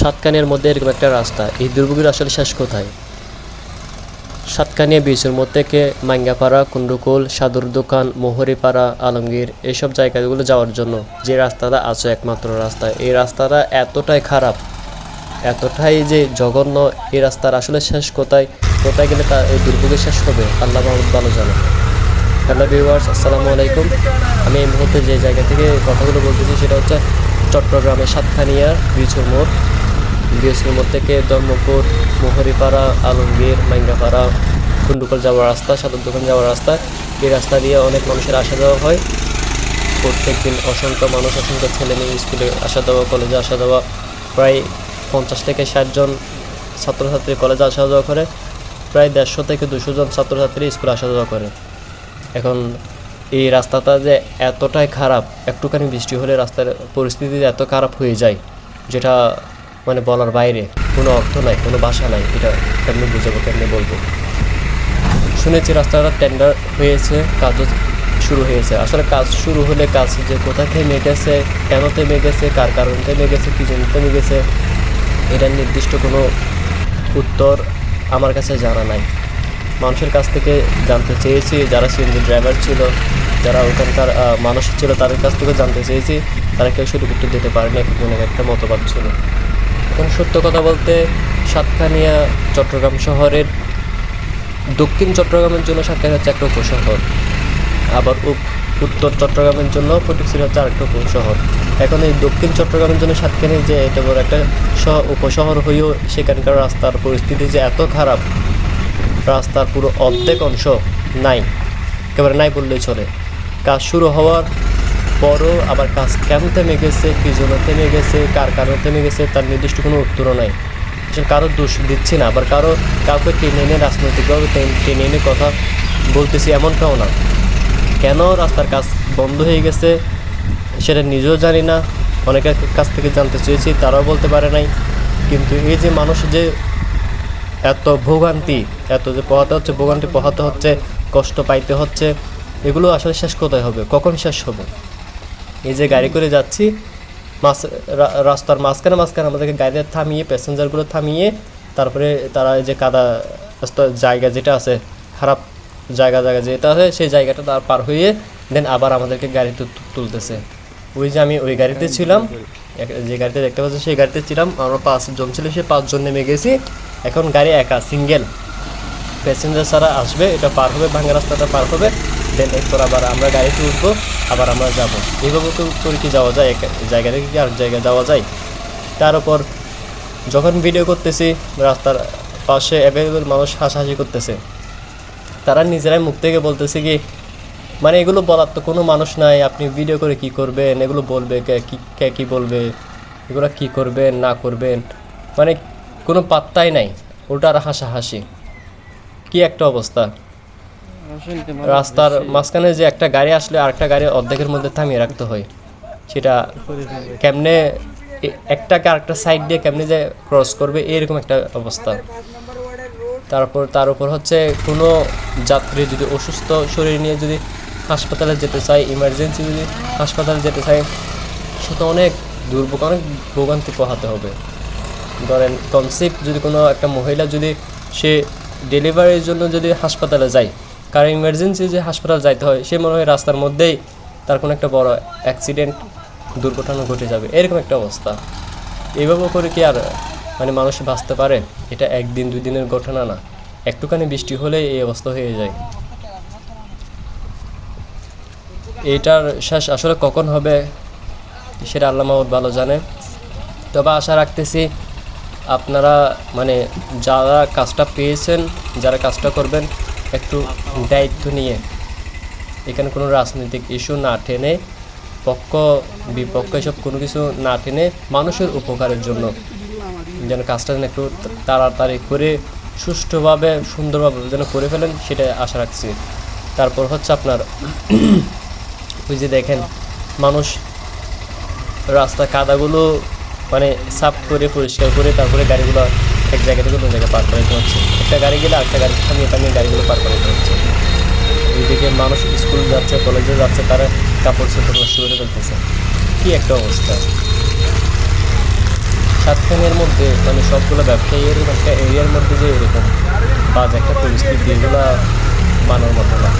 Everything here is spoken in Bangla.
সাতকানিয়ার মধ্যে এরকম একটা রাস্তা। এই দুর্ভোগের আসলে শেষ কোথায়? সাতকানিয়া বিচের মধ্যে থেকে মাঙ্গাপাড়া কুন্ডুকুল সাদুর দোকান, মোহরিপাড়া, আলমগীর এইসব জায়গাগুলো যাওয়ার জন্য যে রাস্তাটা আছে একমাত্র রাস্তা। এই রাস্তাটা এতটাই খারাপ, এতটাই যে জঘন্য, এই রাস্তার আসলে শেষ কোথায়? কোথায় গেলে তা এই দুর্ভোগের শেষ হবে? আল্লাহ মাহমুদ ভালো জানে। হ্যালো ভিউয়ার্স আসসালামু আলাইকুম। আমি এই মুহূর্তে যে জায়গা থেকে কথাগুলো বলতেছি সেটা হচ্ছে চট্টগ্রামের সাতখানিয়া বিচুর মোড়। বিএসির মোড় থেকে ধর্মপুর, মোহরিপাড়া, আলমগীর, মাইঙ্গাপাড়া কুন্ডুকল যাওয়ার রাস্তা, সাদর দোকান যাওয়ার রাস্তা। এই রাস্তা দিয়ে অনেক মানুষের আসা যাওয়া হয়। প্রত্যেক দিন অসংখ্য মানুষ, অসংখ্য ছেলে মেয়ে স্কুলে আসা যাওয়া, কলেজে আসা যাওয়া। প্রায় পঞ্চাশ থেকে ষাটজন ছাত্রছাত্রী কলেজে আসা যাওয়া করে। প্রায় দেড়শো থেকে দুশো জন ছাত্রছাত্রী স্কুলে আসা যাওয়া করে। এখন এই রাস্তাটা যে এতটাই খারাপ, একটুখানি বৃষ্টি হলে রাস্তার পরিস্থিতি এত খারাপ হয়ে যায়, যেটা মানে বলার বাইরে কোনো অর্থ নাই, কোনো ভাষা নাই, এটা কেমনি বুঝাবো, কেমনি বলব? শুনেছি রাস্তাটা টেন্ডার হয়েছে, কাজও শুরু হয়েছে। আসলে কাজ শুরু হলে কাজ যে কোথা থেমে গেছে, কেন থেমে গেছে, কার কারণ থেমে গেছে, কী জন্য থেমে গেছে এটার নির্দিষ্ট কোনো উত্তর আমার কাছে জানা নাই। মানুষের কাছ থেকে জানতে চেয়েছি, যারা সিএনজি ড্রাইভার ছিল, যারা ওখানকার মানুষ ছিল, তাদের কাছ থেকে জানতে চেয়েছি, তারা কেউ সঠিক উত্তর দিতে পারেনি এক একটা মতবাদ ছিল। এখন সত্য কথা বলতে সাতখানিয়া চট্টগ্রাম শহরের দক্ষিণ চট্টগ্রামের জন্য সাতখানিয়া হচ্ছে একটা উপশহর। আবার উত্তর চট্টগ্রামের জন্য ফটিকছড়ি হচ্ছে আরেকটা উপশহর। এখন এই দক্ষিণ চট্টগ্রামের জন্য সাতখানি যে এটা বড় একটা শহ- উপশহর হয়েও সেখানকার রাস্তার পরিস্থিতি যে এত খারাপ, রাস্তার পুরো অর্ধেক অংশ নাই, একেবারে নাই বললেই চলে। কাজ শুরু হওয়ার পরও আবার কাজ কেন থেমে গেছে, কী জন্য থেমে গেছে, কার কারণে থেমে গেছে, তার নির্দিষ্ট কোনো উত্তরও নাই। কারও দোষ দিচ্ছি না, আবার কারও কাউকে টেনে এনে রাজনৈতিকভাবে টেনে এনে কথা বলতেছি এমনটাও না। কেন রাস্তার কাজ বন্ধ হয়ে গেছে, সেটা নিজেও জানি না। অনেকের কাছ থেকে জানতে চেয়েছি, তারাও বলতে পারে নাই। কিন্তু এই যে মানুষ যে এত ভোগান্তি, এত যে পোহাতে হচ্ছে, ভোগান্তি পোহাতে হচ্ছে, কষ্ট পাইতে হচ্ছে, এগুলো আসলে শেষ কোথায় হবে? কখন শেষ হবে? এই যে গাড়ি করে যাচ্ছি মাছ রাস্তার মাঝখানে মাঝখানে আমাদেরকে গাড়িতে থামিয়ে প্যাসেঞ্জারগুলো থামিয়ে, তারপরে তারা যে কাদা জায়গা যেটা আছে, খারাপ জায়গা জায়গা যেটা আছে, সেই জায়গাটা তার পার হয়ে দেন আবার আমাদেরকে গাড়িতে তুলতেছে। ওই যে আমি ওই গাড়িতে ছিলাম যে গাড়িতে দেখতে পাচ্ছি সেই গাড়িতে ছিলাম, আমরা পাঁচজন ছিল, সে পাঁচজন নেমে গেছি। এখন গাড়ি একা সিঙ্গেল প্যাসেঞ্জার ছাড়া আসবে, এটা পার হবে, ভাঙ্গা রাস্তাটা পার হবে। দেন এরপর আবার আমরা গাড়িতে উঠবো, আবার আমরা যাব। এইভাবে তো করে কি যাওয়া যায়? এক জায়গা থেকে কি আরেক জায়গায় যাওয়া যায়? তার উপর যখন ভিডিও করতেছি, রাস্তার পাশে অ্যাভেলেবেল মানুষ হাসাহাসি করতেছে। তারা নিজেরাই মুখ থেকে বলতেছে কি মানে এগুলো বলার তো কোনো মানুষ নাই, আপনি ভিডিও করে কি করবেন? এগুলো বলবে কে? কি কে কী বলবে? এগুলো কি করবেন, না করবেন? মানে কোনো পাত্তাই নাই ওটার হাসাহাসি। কি একটা অবস্থা। রাস্তার মাঝখানে যে একটা গাড়ি আসলে আরেকটা গাড়ি অর্ধেকের মধ্যে থামিয়ে রাখতে হয়। সেটা কেমনে একটাকে আরেকটা সাইড দিয়ে কেমনে যে ক্রস করবে, এরকম একটা অবস্থা। তারপর তার উপর হচ্ছে কোনো যাত্রী যদি অসুস্থ শরীর নিয়ে যদি হাসপাতালে যেতে চায় ইমার্জেন্সি যদি হাসপাতালে যেতে চায়, সে তো অনেক দুর্ভোগ, অনেক ভোগান্তি পোহাতে হবে। ধরেন কনসেপ্ট যদি কোনো একটা মহিলা যদি সে ডেলিভারির জন্য যদি হাসপাতালে যায় কারণ ইমার্জেন্সি যে হাসপাতাল যাইতে হয়, সে মনে হয় রাস্তার মধ্যেই তার কোনো একটা বড় অ্যাক্সিডেন্ট দুর্ঘটনা ঘটে যাবে। এরকম একটা অবস্থা। এইভাবে করে কি আর মানে মানুষ বাঁচতে পারে? এটা একদিন দুই দিনের ঘটনা না। একটুখানি বৃষ্টি হলে এই অবস্থা হয়ে যায়। এটার শেষ আসলে কখন হবে, সেটা আল্লাহ মাহমুদ ভালো জানে। তবে আশা রাখতেছি আপনারা মানে যারা কাজটা পেয়েছেন, যারা কাজটা করবেন একটু দায়িত্ব নিয়ে এখানে কোনো রাজনৈতিক ইস্যু না টেনে পক্ষ, বিপক্ষ এসব কোনো কিছু না টেনে মানুষের উপকারের জন্য যেন কাজটা যেন একটু তাড়াতাড়ি করে সুষ্ঠুভাবে, সুন্দরভাবে যেন করে ফেলেন সেটা আশা রাখছি। তারপর হচ্ছে আপনার ওই যে দেখেন, মানুষ রাস্তা কাদাগুলো মানে সাফ করে, পরিষ্কার করে তারপরে গাড়িগুলো এক জায়গা থেকে অন্য জায়গায় পার করে দিতে হচ্ছে। একটা গাড়ি গেলে আরেকটা গাড়ি থামিয়ে থামিয়ে গাড়িগুলো পার করে দিতে হচ্ছে। এইদিকে মানুষ স্কুল যাচ্ছে, কলেজে যাচ্ছে, তারা কাপড় চোপড় নষ্ট করে ফেলতেছে। কি একটা অবস্থা। সাতখানের মধ্যে মানে সবগুলো ব্যবসায়ীর একটা এরিয়ার মধ্যে যে এরকম বাজে একটা পরিস্থিতি, এগুলো মানার মতো না।